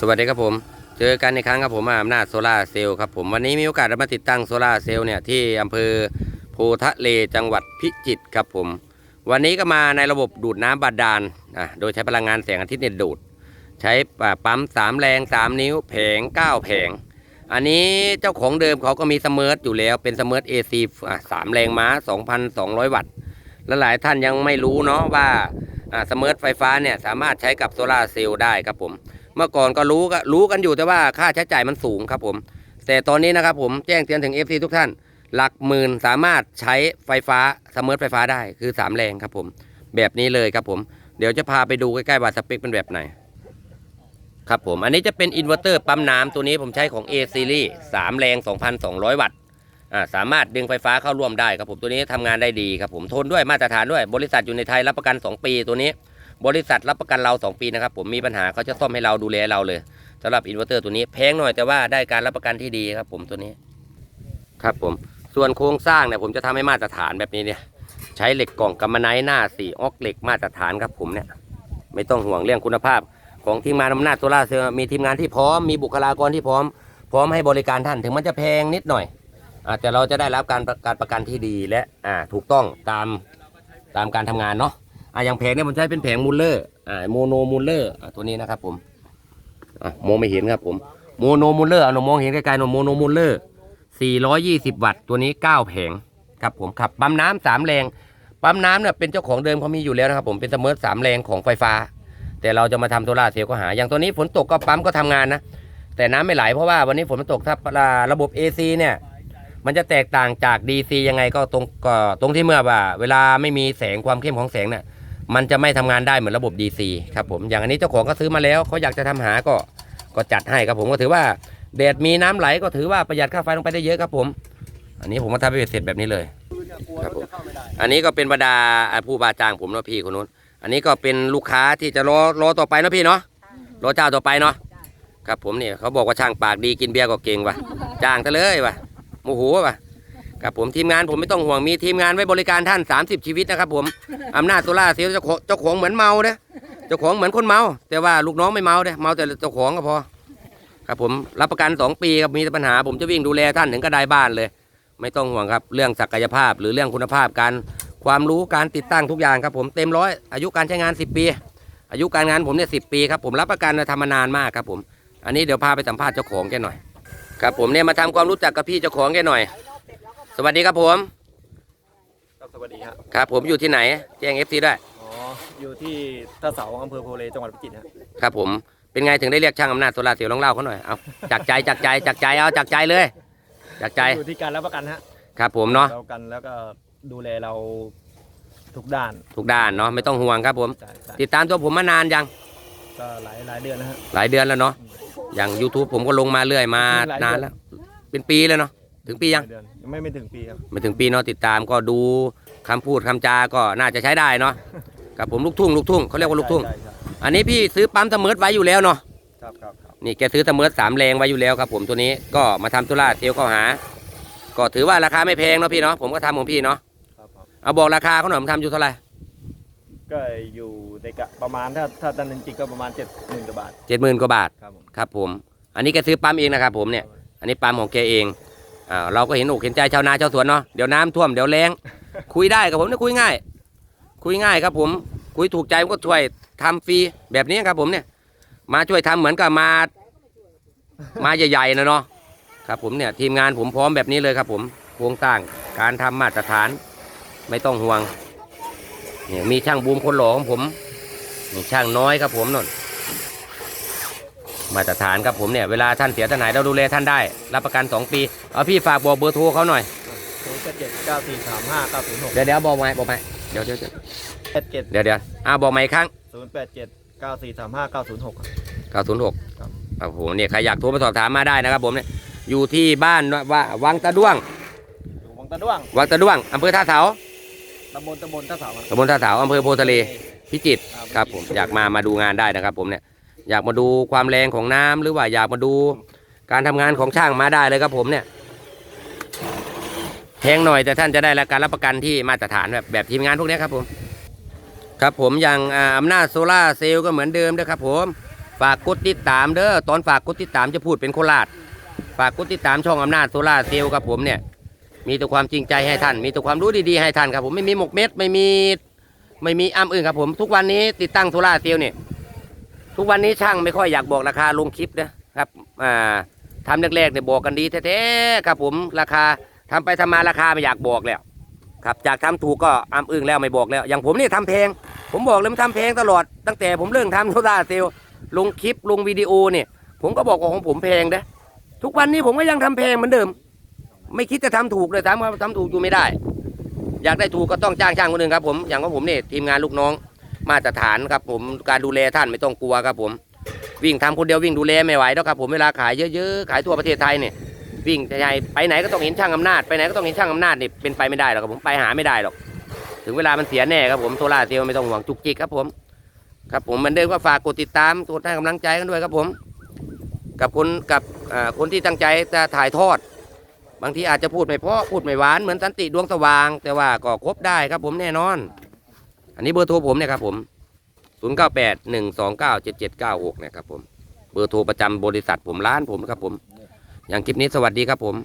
สวัสดีครับผม เจอกันในครั้งครับผมอำนาจโซลาเซลล์ครับผมวันนี้มีโอกาสได้มาติดตั้งโซลาเซลล์เนี่ยที่อำเภอโพทะเลจังหวัดพิจิตรครับผม วันนี้ก็มาในระบบดูดน้ำบาดาลอะโดยใช้พลังงานแสงอาทิตย์เนี่ยดูด ใช้ปั๊มสามแรง 3 นิ้วแผง 9 แผง อันนี้เจ้าของเดิมเขาก็มีเสมิร์ตอยู่แล้วเป็นเสมิร์ต AC อะสามแรงม้า 2,200 วัตต์และหลายท่านยังไม่รู้เนาะว่าอ่าเสมิร์ตไฟฟ้าเนี่ยสามารถใช้กับโซลาเซลล์ได้ครับผม เมื่อก่อนก็รู้ก็รู้กันอยู่แต่ว่าค่าใช้จ่ายมันสูงครับผม แต่ตอนนี้นะครับผมแจ้งเตือนถึง FC ทุกท่าน หลักหมื่นสามารถใช้ไฟฟ้าเสมิร์ไฟฟ้าได้คือ 3 แรงครับผม แบบนี้เลยครับผม เดี๋ยวจะพาไปดูใกล้ๆว่าสเปคเป็นแบบไหนครับผม อันนี้จะเป็นอินเวอร์เตอร์ปั๊มน้ำตัวนี้ผมใช้ของ A Series 3 แรง 2,200 วัตต์อ่าสามารถดึงไฟฟ้าเข้าร่วมได้ครับผมตัวนี้ทำงานได้ดีครับผมทนด้วยมาตรฐานด้วยบริษัทอยู่ในไทยรับประกัน 2 ปีตัวนี้ บริษัทรับประกันเรา 2 ปีนะครับผมมีปัญหาเขาจะซ่อมให้เราดูแลเราเลยสำหรับอินเวอร์เตอร์ตัวนี้แพงหน่อยแต่ว่าได้การรับประกันที่ดีครับผมตัวนี้ ครับผมส่วนโครงสร้างเนี่ยผมจะทำให้มาตรฐานแบบนี้เนี่ย ใช้เหล็กกล่องกัมมันไนท์หน้าสี่ออกเหล็กมาตรฐานครับผมเนี่ย ไม่ต้องห่วงเรื่องคุณภาพ ของทีมงานอำนาจโซล่าเซลล์มีทีมงานที่พร้อมมีบุคลากรที่พร้อม พร้อมให้บริการท่านถึงมันจะแพงนิดหน่อยอาแต่เราจะได้รับการการประกันที่ดีและอ่าถูกต้องตามตามการทำงานเนาะ อ่าอย่างแผงเนี่ยผมใช้เป็นแผงมูลเลอร์อ่าโมโนมูลเลอร์อ่าตัวนี้นะครับผมอะมองไม่เห็นครับผมโมโนมูลเลอร์เอาหนูมองเห็นไกลๆหนูโมโนมูลเลอร์420 วัตต์ตัวนี้ 9 แผงครับผมขับปั๊มน้ำสามแรงปั๊มน้ำเนี่ยเป็นเจ้าของเดิมเขามีอยู่แล้วนะครับผมเป็นเสมอสามแรงของไฟฟ้า แต่เราจะมาทำโซล่าเซลล์ก็หา อย่างตัวนี้ฝนตกก็ปั๊มก็ทำงานนะแต่น้ำไม่ไหลเพราะว่าวันนี้ฝนมันตกถ้าระบบ AC เนี่ยมันจะแตกต่างจาก DC ยังไงก็ตรงก็ตรงที่เมื่อว่า เวลาไม่มีแสงความเข้มของแสงเนี่ย มันจะไม่ทำงานได้เหมือนระบบ DC ครับผมอย่างอันนี้เจ้าของก็ซื้อมาแล้วเขาอยากจะทำหาก็ก็จัดให้ครับผมก็ถือว่าแดดมีน้ำไหลก็ถือว่าประหยัดค่าไฟลงไปได้เยอะครับผม อันนี้ผมมาทำให้เสร็จแบบนี้เลยครับผมอันนี้ก็เป็นบรรดาผู้บาจ้างผมเนาะพี่คนนู้น อันนี้ก็เป็นลูกค้าที่จะรอรอต่อไปเนาะพี่เนาะรอเจ้าต่อไปเนาะครับผมเนี่ยเขาบอกว่าช่างปากดีกินเบียร์ก็เก่งว่ะจ้างซะเลยว่ะโมโหว่ะ ครับผมทีมงานผมไม่ต้องห่วงมีทีมงานไว้บริการท่าน 30 ชีวิตนะครับผมอำนาจโซล่าเซลล์เจ้าของเจ้าของเหมือนเมาเด้เจ้าของเหมือนคนเมา แต่ว่าลูกน้องไม่เมาเด้เมาแต่เจ้าของก็พอครับผมรับประกัน 2 ปีครับมีปัญหา ผมจะวิ่งดูแลท่านถึงกระไดบ้านเลย ไม่ต้องห่วงครับเรื่องศักยภาพหรือเรื่องคุณภาพการความรู้การติดตั้งทุกอย่างครับผมเต็มร้อยอายุการใช้งาน 10 ปี อายุการงานผมเนี่ยสิปีครับผมรับประกันทำมานานมากครับผม อันนี้เดี๋ยวพาไปสัมภาษณ์เจ้าของแกหน่อยครับผมเนี่ยมาทำความรู้จักกับพี่เจ้าของแกหน่อย สวัสดีครับผมครับสวัสดีครับครับ ผมอยู่ที่ไหน แจ้งเอฟซีได้อ๋ออยู่ที่ท่าเสาอำเภอโพเลจังหวัดพิจิตรครับครับผมเป็นไงถึงได้เรียกช่างอำนาจโซลาร์เซลล์ลองเล่าเขาหน่อยเอาจากใจจากใจจากใจเอาจากใจเลยจากใจอยู่ที่การรับประกันฮะครับผมเนาะเรากันแล้วก็ดูแลเราทุกด้านทุกด้านเนาะไม่ต้องห่วงครับผม ใช่ใช่ติดตามตัวผมมานานยังก็หลายหลายเดือนนะฮะ หลายเดือนแล้วเนาะอย่าง YouTube ผมก็ลงมาเรื่อยมาหลายเดือน นานแล้ว เป็นปีแล้วเนาะถึงปียัง หลาเดือนยัง ไม่ไม่ถึงปีครับไม่ถึงปีเนาะติดตามก็ดูคำพูดคำจาก็น่าจะใช้ได้เนาะกับผมลูกทุ่งลูกทุ่งเขาเรียกว่าลูกทุ่ง ใช่ใช่อันนี้พี่ซื้อปั๊มเสมอไว้อยู่แล้วเนาะ ครับครับครับนี่แกซื้อเสมอสามแรงไว้อยู่แล้วครับผมตัวนี้ก็มาทำธุระเซลล์ก็หา ก็ถือว่าราคาไม่แพงเนาะพี่เนาะผมก็ทำของพี่เนาะครับครับเอาบอกราคาเขาหน่อยผมทำอยู่เท่าไหร่ก็อยู่ในกะประมาณถ้าถ้าตันจริงๆก็ประมาณเจ็ดหมื่นกว่าบาทเจ็ดหมื่นกว่าบาทครับผมครับผม อันนี้แกซื้อปั๊มเองนะครับผมเนี่ย อันนี้ปั๊มของแกเอง อ่าเราก็เห็นอกเห็นใจชาวนาชาวสวนเนาะเดี๋ยวน้ำท่วมเดี๋ยวแล้งคุยได้กับผมเนี่ยคุยง่าย คุยง่ายครับผมคุยถูกใจก็ช่วยทำฟรีแบบนี้ครับผมเนี่ย มาช่วยทำเหมือนกับมา มาใหญ่ๆนะเนาะครับผมเนี่ยทีมงานผมพร้อมแบบนี้เลยครับผมโครงสร้างการทำมาตรฐานไม่ต้องห่วงเนี่ยมีช่างบูมคนหล่อของผมนี่ช่างน้อยครับผมนนมาตรฐานครับผมเนี่ยเวลาท่านเสียท่านไหนเราดูแลท่านได้ รับประกัน 2 ปี เอาพี่ฝากบอกเบอร์โทรเขาหน่อยศูนย์เจ็ดเก้าสี่สามห้าเก้าศูนย์หกเดี๋ยวเดี๋ยวบอกไหมบอกไหมเดี๋ยวเดี๋ยวเดี๋ยวเจ็ดเจ็ดเดี๋ยวเดี๋ยวอ่าบอกใหม่อีกครั้งศูนย์แปดเจ็ดเก้าสี่สามห้าเก้าศูนย์หก906ครับ โอ้โหเนี่ยใครอยากโทรมาสอบถามมาได้นะครับผมเนี่ยอยู่ที่บ้านว่าวังตะด้วง อยู่วังตะด้วงวังตะด้วงอำเภอท่าเสาตำบลตำบลท่าเสาครับตำบลท่าเสาอำเภอโพธิ์ทะเลพิจิตรครับผมอยากมามาดูงานได้นะครับผมเนี่ยอยากมาดูความแรงของน้ำหรือว่าอยากมาดูการทำงานของช่างมาได้เลยครับผมเนี่ย แพงหน่อยแต่ท่านจะได้การรับประกันที่มาตรฐานแบบแบบทีมงานพวกนี้ครับผม ครับผมอย่างอำนาจโซล่าเซลล์ก็เหมือนเดิมนะครับผม ฝากกดติดตามเด้อตอนฝากกดติดตามจะพูดเป็นโคราชฝากกดติดตามช่องอำนาจโซล่าเซลล์ครับผมเนี่ยมีแต่ความจริงใจให้ท่าน มีแต่ความรู้ดีๆให้ท่านครับผมไม่มีหมกเม็ดไม่มีไม่มีอ้ำอึ้งครับผม ทุกวันนี้ติดตั้งโซล่าเซลล์เนี่ยทุกวันนี้ช่างไม่ค่อยอยากบอกราคาลงคลิปนะครับอ่าทำแรกๆเนี่ยบอกกันดีแท้ๆครับผมราคา ทำไปทำมาราคาไม่อยากบอกแล้ว ครับจากทำถูกก็อ้ำอึ้งแล้วไม่บอกแล้ว อย่างผมนี่ยทำเพลง ผมบอกเลยมันทำเพลงตลอด ตั้งแต่ผมเริ่มทำโซล่าเซลล์ลงคลิปลงวิดีโอเนี่ย ผมก็บอกว่าของผมเพลงนะทุกวันนี้ผมก็ยังทำเพลงเหมือนเดิม ไม่คิดจะทำถูกเลยถามว่าทำถูกอยู่ไม่ได้ อยากได้ถูกก็ต้องจ้างช่างคนหนึ่งครับผมอย่างของผมเนี่ยทีมงานลูกน้องมาตรฐานครับผมการดูแลท่านไม่ต้องกลัวครับผม วิ่งทำคนเดียววิ่งดูแลไม่ไหวแล้วครับผมเวลาขายเยอะๆขายทั่วประเทศไทยเนี่ย วิ่งใหญ่ไปไหนก็ต้องเห็นช่างอำนาจไปไหนก็ต้องเห็นช่างอำนาจนี่เป็นไปไม่ได้หรอกครับผมไปหาไม่ได้หรอก ถึงเวลามันเสียแน่ครับผมโซล่าเซลล์ไม่ต้องห่วงจุกจิกครับผมครับผมเหมันเดิมก็ฝากกดติดตามกดให้กำลังใจกันด้วยครับผม กับคนกับอ่าคนที่ตั้งใจจะถ่ายทอด บางทีอาจจะพูดไม่เพราะพูดไม่หวานเหมือนสันติดวงสว่าง แต่ว่าก็ครบได้ครับผมแน่นอน อันนี้เบอร์โทรผมเนี่ยครับผม 0 9 8 1 2 9 7 7 9 6 เนี่ยครับผมเบอร์โทรประจำบริษัทผมร้านผมครับผม อย่างคลิปนี้สวัสดีครับผม